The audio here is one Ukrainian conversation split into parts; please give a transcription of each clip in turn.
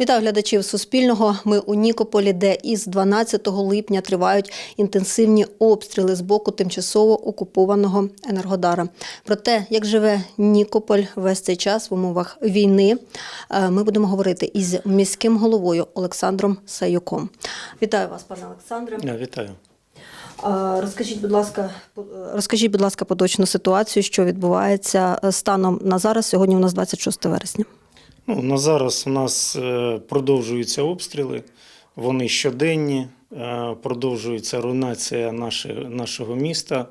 Вітаю глядачів Суспільного. Ми у Нікополі, де із 12 липня тривають інтенсивні обстріли з боку тимчасово окупованого Енергодара. Про те, як живе Нікополь весь цей час в умовах війни, е, ми будемо говорити із міським головою Олександром Саюком. Вітаю вас, пане Олександре. Я вітаю. Розкажіть, будь ласка, розкажіть, будь ласка, поточну ситуацію, що відбувається е, станом на зараз. Сьогодні у нас 26 вересня. Ну, на зараз у нас е, продовжуються обстріли, вони щоденні, е, продовжується руйнація нашого міста.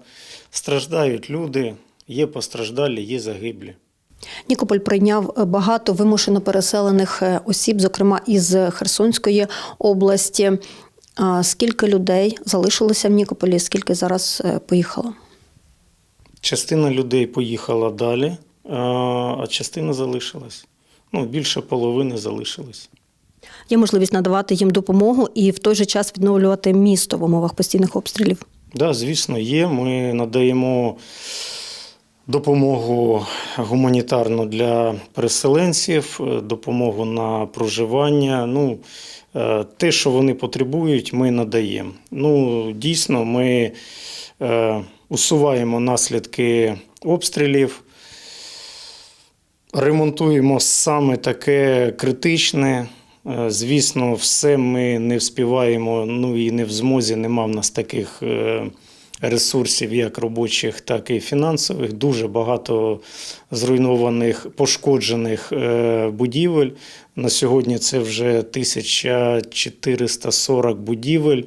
Страждають люди, є постраждалі, є загиблі. Нікополь прийняв багато вимушено переселених е, осіб, зокрема із Херсонської області. Скільки людей залишилося в Нікополі, скільки зараз поїхало? Частина людей поїхала далі, а частина залишилась. Ну, більше половини залишилось. Є можливість надавати їм допомогу і в той же час відновлювати місто в умовах постійних обстрілів. Так, да, звісно, є. Ми надаємо допомогу гуманітарну для переселенців, допомогу на проживання. Ну, е, те, що вони потребують, ми надаємо. Ну, дійсно, ми е, усуваємо наслідки обстрілів. Ремонтуємо саме таке критичне. Е, Звісно, все ми не вспіваємо, ну і не в змозі, нема в нас таких е, ресурсів, як робочих, так і фінансових. Дуже багато зруйнованих, пошкоджених е, будівель. На сьогодні це вже 1440 будівель,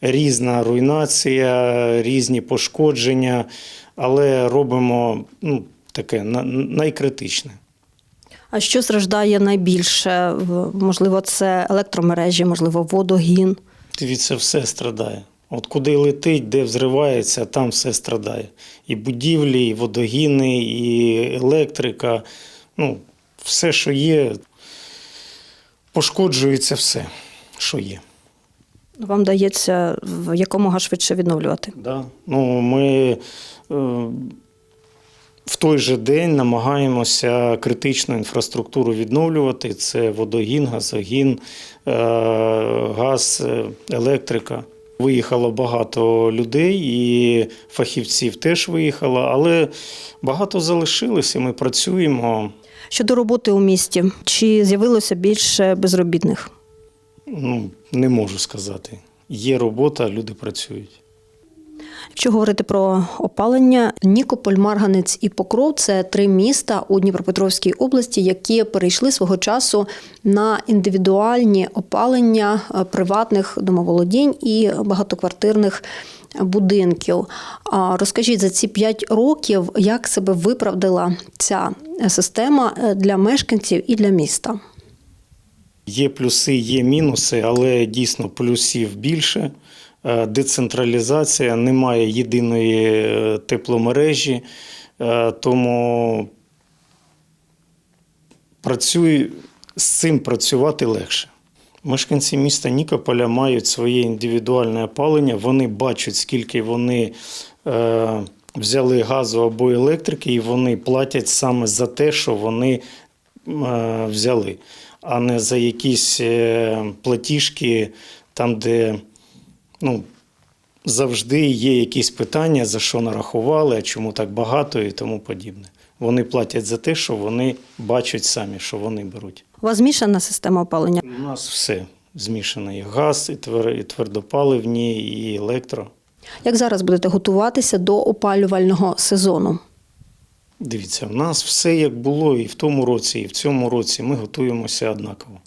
різна руйнація, різні пошкодження, але робимо ну, таке найкритичне. А що страждає найбільше? Можливо, це електромережі, можливо, водогін. Дивіться, все страдає. От куди летить, де взривається, там все страдає. І будівлі, і водогіни, і електрика. Ну, все, що є, пошкоджується все, що є. Вам дається якомога швидше відновлювати. Да. Ну, ми е, в той же день намагаємося критичну інфраструктуру відновлювати. Це водогін, газогін, е, газ, е, електрика. Виїхало багато людей, і фахівців теж виїхало, але багато залишилося. Ми працюємо. Щодо роботи у місті, чи з'явилося більше безробітних? Ну, не можу сказати. Є робота, люди працюють. Якщо говорити про опалення, Нікополь, Марганець і Покров це три міста у Дніпропетровській області, які перейшли свого часу на індивідуальні опалення е, приватних домоволодінь і багатоквартирних будинків. Розкажіть за ці п'ять років, як себе виправдала ця система е, для мешканців і для міста. Є плюси, є мінуси, але дійсно плюсів більше. Е, Децентралізація, немає єдиної е, тепломережі, е, тому працюй, з цим працювати легше. Мешканці міста Нікополя мають своє індивідуальне опалення. Вони бачать, скільки вони е, взяли газу або електрики, і вони платять саме за те, що вони е, взяли, а не за якісь платіжки, там, де ну, завжди є якісь питання, за що нарахували, а чому так багато і тому подібне. Вони платять за те, що вони бачать самі, що вони беруть. У вас змішана система опалення? У нас все змішано: і газ, і і твердопаливні, і електро. Як зараз будете готуватися до опалювального сезону? Дивіться, у нас все як було і в тому році, і в цьому році ми готуємося однаково.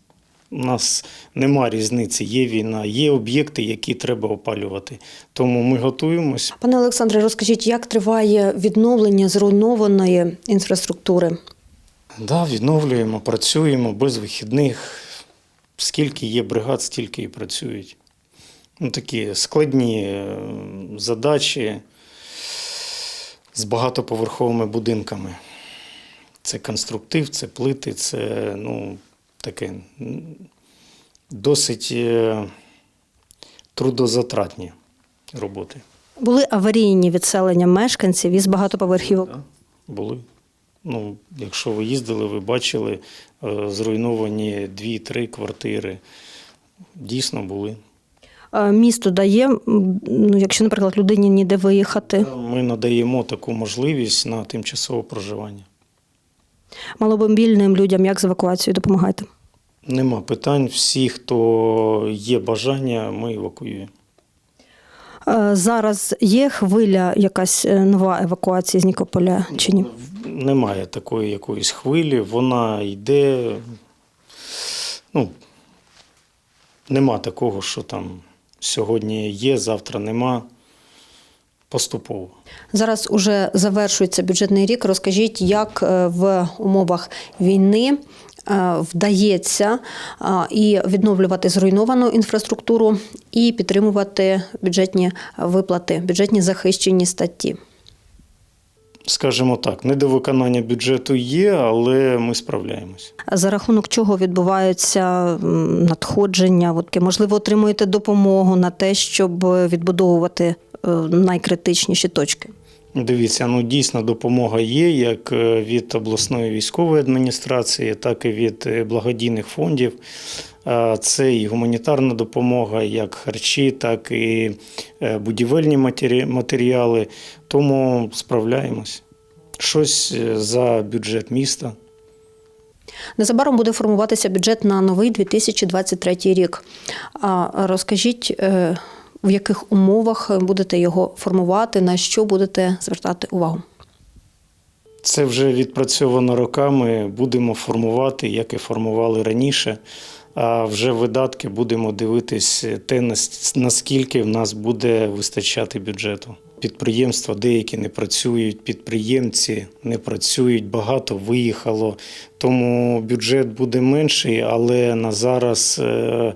У нас нема різниці, є війна, є об'єкти, які треба опалювати. Тому ми готуємося. Пане Олександре, розкажіть, як триває відновлення зруйнованої інфраструктури? Да, відновлюємо, працюємо без вихідних. Скільки є бригад, стільки і працюють. Ну, такі складні е, задачі з багатоповерховими будинками. Це конструктив, це плити, це ну, таке досить е, трудозатратні роботи. Були аварійні відселення мешканців із багатоповерхівок. Да, були. Ну, якщо ви їздили, ви бачили е, зруйновані дві-три квартири. Дійсно були. Е, Місто дає, ну, якщо, наприклад, людині ніде виїхати, Ми надаємо таку можливість на тимчасове проживання. Маломобільним людям як з евакуацією допомагаєте? Нема питань. Всі, хто є бажання, ми евакуюємо. Е, Зараз є хвиля якась е, нова евакуація з Нікополя чи ні? Немає такої якоїсь хвилі, вона йде. Ну, нема такого, що там сьогодні є, завтра нема. Поступово. Зараз уже завершується бюджетний рік. Розкажіть, як е, в умовах війни е, вдається і відновлювати зруйновану інфраструктуру, і підтримувати бюджетні виплати, бюджетні захищені статті. Скажімо так, недовиконання бюджету є, але ми справляємось. За рахунок чого відбуваються надходження? От, можливо, отримуєте допомогу на те, щоб відбудовувати е, найкритичніші точки. Дивіться, ну дійсно допомога є як е, від обласної військової адміністрації, так і від е, благодійних фондів. Це і гуманітарна допомога, як харчі, так і е, будівельні матеріали. Тому справляємось. Щось за бюджет міста. Незабаром буде формуватися бюджет на новий 2023 рік. Розкажіть, в яких умовах будете його формувати, на що будете звертати увагу? Це вже відпрацьовано роками. Будемо формувати, як і формували раніше. А вже видатки будемо дивитись те, нас- наскільки в нас буде вистачати бюджету. Підприємства деякі не працюють, підприємці не працюють, багато виїхало. Тому бюджет буде менший, але на зараз е,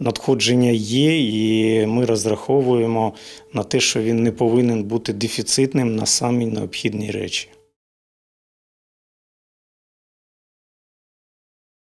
надходження є, і ми розраховуємо на те, що він не повинен бути дефіцитним на самі необхідні речі.